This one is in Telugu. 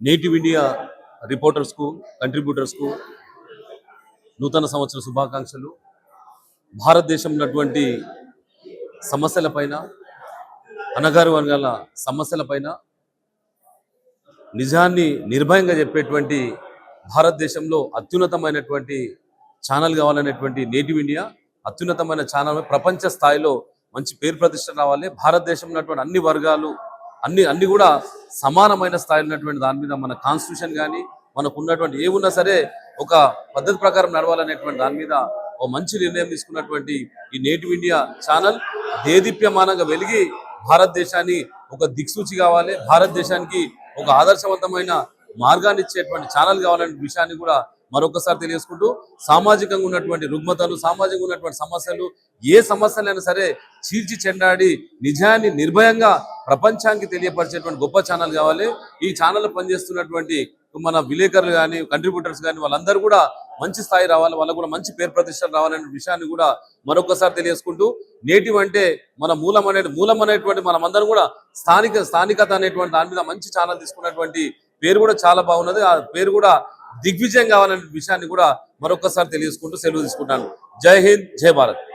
నేటివ్ ఇండియా రిపోర్టర్స్కు కంట్రిబ్యూటర్స్కు నూతన సంవత్సర శుభాకాంక్షలు. భారతదేశం ఉన్నటువంటి సమస్యలపైన అనగారు వర్గాల సమస్యలపైన నిజాన్ని నిర్భయంగా చెప్పేటువంటి భారతదేశంలో అత్యున్నతమైనటువంటి ఛానల్ కావాలనేటువంటి నేటివ్ ఇండియా అత్యున్నతమైన ఛానల్ ప్రపంచ స్థాయిలో మంచి పేరు ప్రతిష్ట రావాలి. భారతదేశంలో ఉన్నటువంటి అన్ని వర్గాలు అన్ని అన్ని కూడా సమానమైన స్థాయిలో ఉన్నటువంటి దాని మీద మన కాన్స్టిట్యూషన్ కానీ మనకు ఉన్నటువంటి ఏ ఉన్నా సరే ఒక పద్ధతి ప్రకారం నడవాలనేటువంటి దాని మీద ఓ మంచి నిర్ణయం తీసుకున్నటువంటి ఈ నేటివ్ ఇండియా ఛానల్ దేదీప్యమానంగా వెలిగి భారతదేశాన్ని ఒక దిక్సూచి కావాలి భారతదేశానికి ఒక ఆదర్శవంతమైన మార్గాన్ని ఇచ్చేటువంటి ఛానల్ కావాలనే విషయాన్ని కూడా మరొకసారి తెలియజేసుకుంటూ సామాజికంగా ఉన్నటువంటి రుగ్మతలు సామాజికంగా ఉన్నటువంటి సమస్యలు ఏ సమస్యలైనా సరే చీల్చి చెండాడి నిజాన్ని నిర్భయంగా ప్రపంచానికి తెలియపరిచేటువంటి గొప్ప ఛానల్ కావాలి. ఈ ఛానల్ పనిచేస్తున్నటువంటి మన విలేకరులు కానీ కంట్రిబ్యూటర్స్ కానీ వాళ్ళందరూ కూడా మంచి స్థాయి రావాలి. వాళ్ళకు కూడా మంచి పేరు ప్రతిష్టలు రావాలనే విషయాన్ని కూడా మరొకసారి తెలియజేసుకుంటూ నేటివ్ అంటే మన మూలం అనే మూలం అనేటువంటి మనమందరం కూడా స్థానిక స్థానికత అనేటువంటి దాని మీద మంచి ఛానల్ తీసుకున్నటువంటి పేరు కూడా చాలా బాగున్నది. ఆ పేరు కూడా దిగ్విజయం కావాలనే విషయాన్ని కూడా మరొకసారి తెలియజేసుకుంటూ సెలవు తీసుకుంటాను. జై హింద్ జై భారత్.